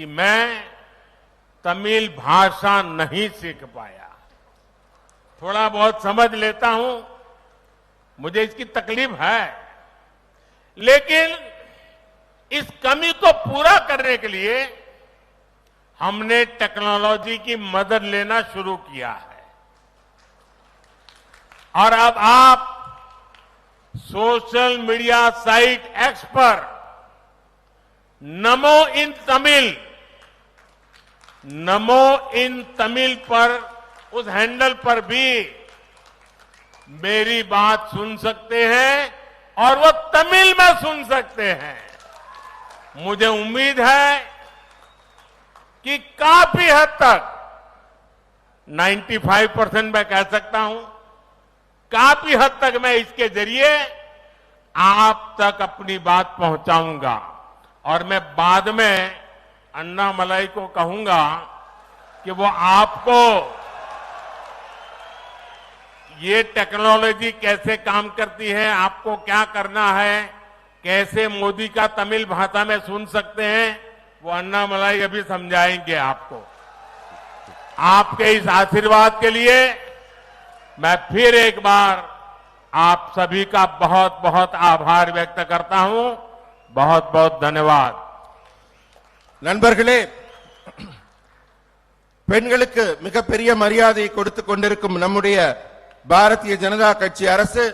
कि मैं तमिल भाषा नहीं सीख पाया। थोड़ा बहुत समझ लेता हूँ, मुझे इसकी तकलीफ़ है। लेकिन इस कमी को पूरा करने के लिए हमने टेक्नोलॉजी की मदद लेना शुरू किया है। और अब आप सोशल मीडिया साइट एक्स पर नमो इन तमिल नमो इन तमिल पर, उस हैंडल पर भी मेरी बात सुन सकते हैं और वो तमिल में सुन सकते हैं। मुझे उम्मीद है कि काफ़ी हद तक 95 परसेंट मैं कह सकता हूँ, काफ़ी हद तक मैं इसके ज़रिए आप तक अपनी बात पहुंचाऊँगा। और मैं बाद में अन्ना मलाई को कहूँगा कि वो आपको ये टेक्नोलॉजी कैसे काम करती है, आपको क्या करना है, कैसे मोदी का तमिल भाषा में सुन सकते हैं, वो अन्ना मलाई अभी समझाएँगे आपको। आपके इस आशीर्वाद के लिए मैं फिर एक बार आप सभी का बहुत बहुत आभार व्यक्त करता हूँ। बहुत बहुत धन्यवाद। நண்பர்களே பெண்களுக்கு மிகப்பெரிய மரியாதையை கொடுத்து கொண்டிருக்கும் நம்முடைய பாரதிய ஜனதா கட்சி அரசு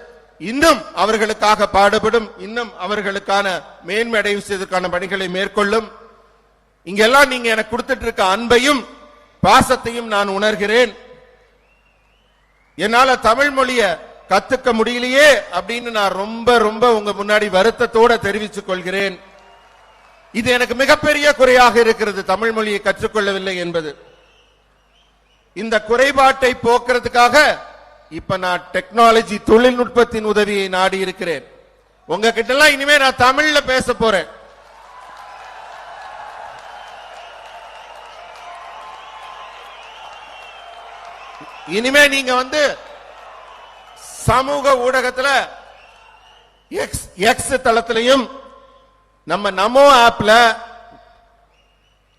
இன்னும் அவர்களுக்காக பாடுபடும் இன்னும் அவர்களுக்கான மேன்மையடைவு செய்வதற்கான பணிகளை மேற்கொள்ளும். இங்கெல்லாம் நீங்க எனக்கு கொடுத்துட்டு இருக்க அன்பையும் பாசத்தையும் நான் உணர்கிறேன். என்னால தமிழ் மொழிய கத்துக்க முடியலையே அப்படின்னு நான் ரொம்ப ரொம்ப உங்க முன்னாடி வருத்தத்தோட தெரிவித்துக் கொள்கிறேன். இது எனக்கு மிகப்பெரிய குறையாக இருக்கிறது. தமிழ் மொழியை கற்றுக்கொள்ளவில்லை என்பது. இந்த குறைபாட்டை போக்குறதுக்காக இப்ப நான் டெக்னாலஜி தொழில்நுட்பத்தின் உதவியை நாடி இருக்கிறேன். உங்ககிட்ட எல்லாம் இனிமே நான் தமிழ்ல பேச போறேன். இனிமே நீங்க வந்து சமூக ஊடகத்துல எக்ஸ் எக்ஸ் தளத்திலையும் நம்ம நமோ ஆப்ல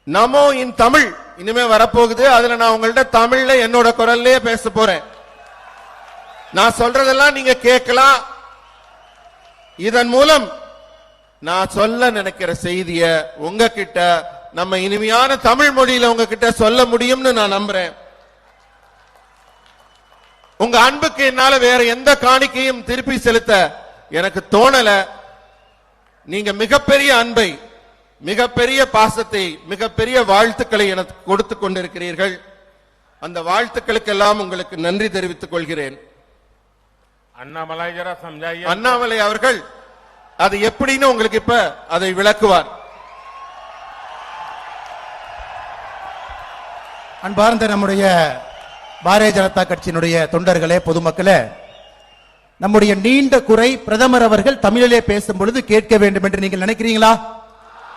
நமோ இன் தமிழ். இனிமே வரப்போகுது. அதுல நான் உங்கள்ட்ட தமிழ்ல என்னோட குரல்லையே பேச போறேன். நான் சொல்றதெல்லாம் நீங்க கேட்கலாம். இதன் மூலம் நான் சொல்ல நினைக்கிற செய்திய உங்ககிட்ட நம்ம இனிமையான தமிழ் மொழியில உங்ககிட்ட சொல்ல முடியும்னு நான் நம்புறேன். உங்க அன்புக்கு என்னால வேற எந்த காணிக்கையும் திருப்பி செலுத்த எனக்கு தோணல. நீங்க மிகப்பெரிய அன்பை மிகப்பெரிய பாசத்தை மிகப்பெரிய வாழ்த்துக்களை எனக்கு கொடுத்து கொண்டிருக்கிறீர்கள். அந்த வாழ்த்துக்களுக்கெல்லாம் உங்களுக்கு நன்றி தெரிவித்துக் கொள்கிறேன். அண்ணாமலை அண்ணாமலை அவர்கள் அது எப்படின்னு உங்களுக்கு இப்ப அதை விளக்குவார். அன்பார்ந்த நம்முடைய பாரதிய ஜனதா கட்சியினுடைய தொண்டர்களே பொதுமக்களே நம்முடைய நீண்ட குறை பிரதமர் அவர்கள் தமிழிலே பேசும் பொழுது கேட்க வேண்டும் என்று நீங்கள் நினைக்கிறீங்களா?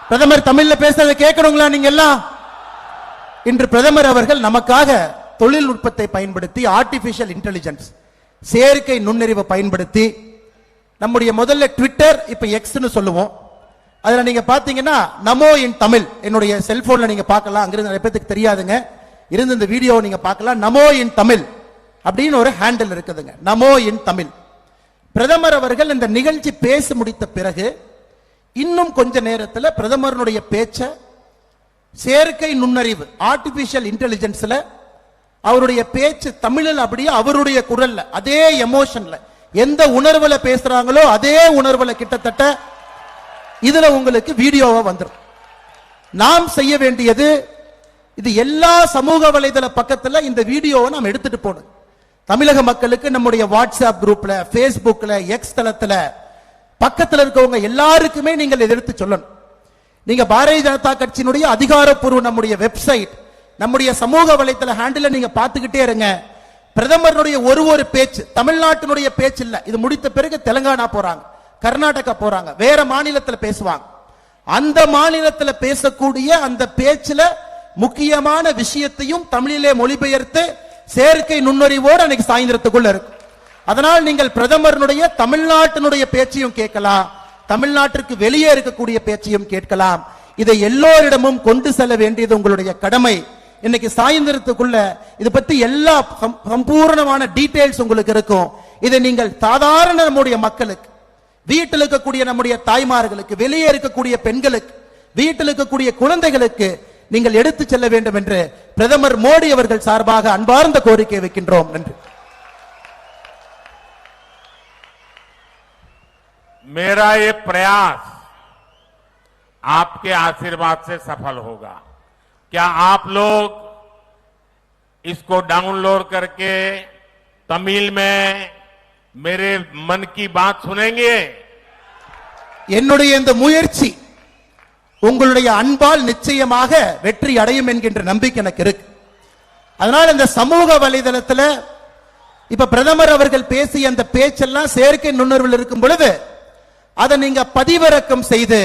பிரதமர் தமிழ்ல பேசுறதை கேட்கணுங்களா நீங்க எல்லாம் இன்று பிரதமர் அவர்கள் நமக்காக தொழில்நுட்பத்தை பயன்படுத்தி ஆர்டிபிஷியல் இன்டெலிஜென்ஸ் செயற்கை நுண்ணறிவை பயன்படுத்தி நம்முடைய முதல்ல ட்விட்டர் இப்ப எக்ஸ்னு சொல்லுவோம். அதுல நீங்க பாத்தீங்கன்னா நமோ இன் தமிழ் என்னுடைய செல்போன்ல நீங்க பார்க்கலாம். அங்கிருந்து நிறைய பேத்துக்கு தெரியாதுங்க. இருந்து இந்த வீடியோவை நீங்க பார்க்கலாம். நமோ இன் தமிழ் அப்படின்னு ஒரு ஹேண்டில் இருக்குதுங்க. நமோ இன் தமிழ். பிரதமர் அவர்கள் இந்த நிகழ்ச்சி பேசி முடித்த பிறகு இன்னும் கொஞ்ச நேரத்தில் பிரதமருடைய பேச்ச செயற்கை நுண்ணறிவு ஆர்டிபிஷியல் இன்டெலிஜென்ஸ்ல அவருடைய பேச்சு தமிழில் அப்படியே அவருடைய குரல்ல அதே எமோஷன்ல எந்த உணர்வுல பேசுறாங்களோ அதே உணர்வுல கிட்டத்தட்ட இதுல உங்களுக்கு வீடியோவா வந்துடும் நாம் செய்ய வேண்டியது இது எல்லா சமூக வலைதள பக்கத்துல இந்த வீடியோவை நாம் எடுத்துட்டு போகணும். தமிழக மக்களுக்கு நம்முடைய வாட்ஸ்அப் குரூப்ல Facebookல எக்ஸ் தளத்துல பக்கத்தில் இருக்கவங்க எல்லாருக்குமே நீங்கள் இதை எடுத்து சொல்லணும். நீங்க பாரதிய ஜனதா கட்சியினுடைய அதிகாரப்பூர்வ நம்முடைய வெப்சைட் நம்முடைய சமூக வலைத்தள ஹேண்டில் நீங்க பார்த்துக்கிட்டே இருங்க. பிரதமருடைய ஒரு ஒரு பேச்சு தமிழ்நாட்டினுடைய பேச்சு இல்ல. இது முடித்த பிறகு தெலுங்கானா போறாங்க கர்நாடகா போறாங்க வேற மாநிலத்தில் பேசுவாங்க. அந்த மாநிலத்தில் பேசக்கூடிய அந்த பேச்சுல முக்கியமான விஷயத்தையும் தமிழிலே மொழிபெயர்த்து செயற்கை நுண்ணறிவோடு அன்னைக்கு சாயந்தரத்துக்குள்ள இருக்கும். அதனால் நீங்கள் பிரதமருடைய தமிழ்நாட்டினுடைய பேச்சையும் கேட்கலாம். தமிழ்நாட்டிற்கு வெளியே இருக்கக்கூடிய பேச்சையும் கேட்கலாம். இதை எல்லோரிடமும் கொண்டு செல்ல வேண்டியது உங்களுடைய கடமை. இன்னைக்கு சாயந்தரத்துக்குள்ள இது பத்தி எல்லா சம்- சம்பூரணமான உங்களுக்கு இருக்கும். இதை நீங்கள் சாதாரண நம்முடைய மக்களுக்கு வீட்டில் இருக்கக்கூடிய நம்முடைய தாய்மார்களுக்கு வெளியே இருக்கக்கூடிய பெண்களுக்கு வீட்டில் இருக்கக்கூடிய குழந்தைகளுக்கு நீங்கள் எடுத்து செல்ல வேண்டும் என்று பிரதமர் மோடி அவர்கள் சார்பாக அன்பார்ந்த கோரிக்கை வைக்கின்றோம் நன்றி मेरा ये प्रयास आपके आशीर्वाद से सफल होगा क्या आप लोग इसको डाउनलोड करके तमिल में मेरे मन की बात सुनेंगे என்னுடைய இந்த முயற்சி உங்களுடைய அன்பால் நிச்சயமாக வெற்றி அடையும் என்கின்ற நம்பிக்கை எனக்கு இருக்கு அதனால இந்த சமூக வலைதளத்துல இப்ப பிரதமர் அவர்கள் பேசிய அந்த பேச்செல்லாம் செயற்கை நுண்ணறிவில் இருக்கும் பொழுது அதை நீங்க பதிவிறக்கம் செய்து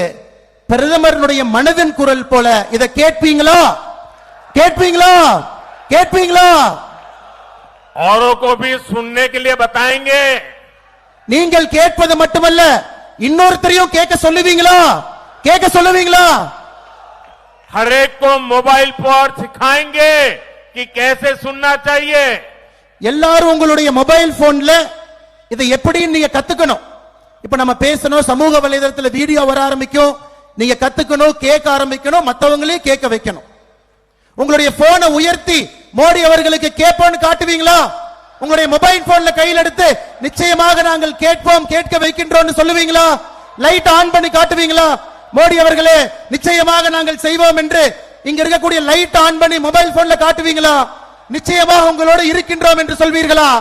பிரதமருடைய மனதின் குரல் போல இதை கேட்பீங்களா கேட்பீங்களா கேட்பீங்களா औरों को भी सुनने के लिए बताएंगे நீங்கள் கேட்பது மட்டுமல்ல இன்னொருத்தரையும் கேட்க சொல்லுவீங்களா கேட்க சொல்லுவீங்களா हर एक को मोबाइल पर सिखाएंगे कि कैसे सुनना चाहिए எல்லாரும் உங்களுடைய மொபைல் போன்ல இதை எப்படின்னு நீங்க கத்துக்கணும் இப்ப நம்ம பேசணும் சமூக வலைதளத்துல வீடியோ வர ஆரம்பிக்கும் நீங்க கத்துக்கணும் கேட்க ஆரம்பிக்கணும் மத்தவங்களையும் கேட்க வைக்கணும் உங்களுடைய போனை உயர்த்தி மோடி அவர்களுக்கு கேட்போம்னு காட்டுவீங்களா உங்களுடைய மொபைல் போன்ல கையில் எடுத்து நிச்சயமாக நாங்கள் கேட்போம் கேட்க வைக்கின்றோம்னு சொல்லுவீங்களா லைட் ஆன் பண்ணி காட்டுவீங்களா மோடி அவர்களே நிச்சயமாக நாங்கள் செய்வோம் என்று இங்க இருக்கக்கூடிய லைட் ஆன் பண்ணி மொபைல் போன்ல காட்டுவீங்களா நிச்சயமாக உங்களோடு இருக்கின்றோம் என்று சொல்வீர்களா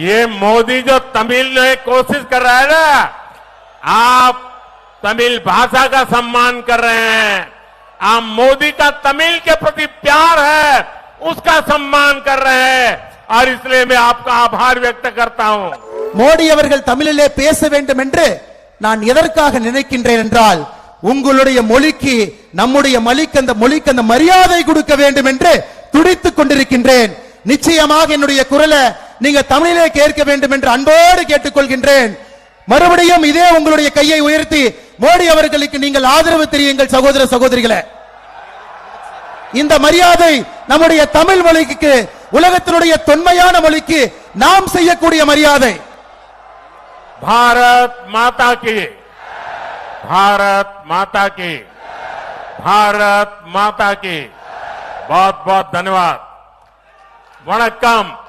ये मोदी जो तमिल में कोशिश कर रहा है ना आप तमिल भाषा का सम्मान कर रहे हैं आप मोदी का तमिल के प्रति प्यार है उसका सम्मान कर रहे हैं और इसलिए मैं आपका आभार व्यक्त करता हूं மோடி அவர்கள் தமிழிலே பேச வேண்டும் என்று நான் எதற்காக நினைக்கின்றேன் என்றால் உங்களுடைய மொழிக்கு நம்முடைய மொழிக்கு அந்த மொழிக்கு அந்த மரியாதை கொடுக்க வேண்டும் என்று துடித்துக் கொண்டிருக்கின்றேன். நிச்சயமாக என்னுடைய குரலை நீங்க தமிழிலே கேட்க வேண்டும் என்று அன்போடு கேட்டுக்கொள்கின்றேன். மறுபடியும் இதே உங்களுடைய கையை உயர்த்தி மோடி அவர்களுக்கு நீங்கள் ஆதரவு தெரியுங்கள் சகோதர சகோதரிகளே. இந்த மரியாதை நம்முடைய தமிழ் மொழிக்கு உலகத்தினுடைய தொன்மையான மொழிக்கு நாம் செய்யக்கூடிய மரியாதை. भारत माता की। भारत माता की। भारत माता की। बहुत बहुत धन्यवाद। वणक्कम।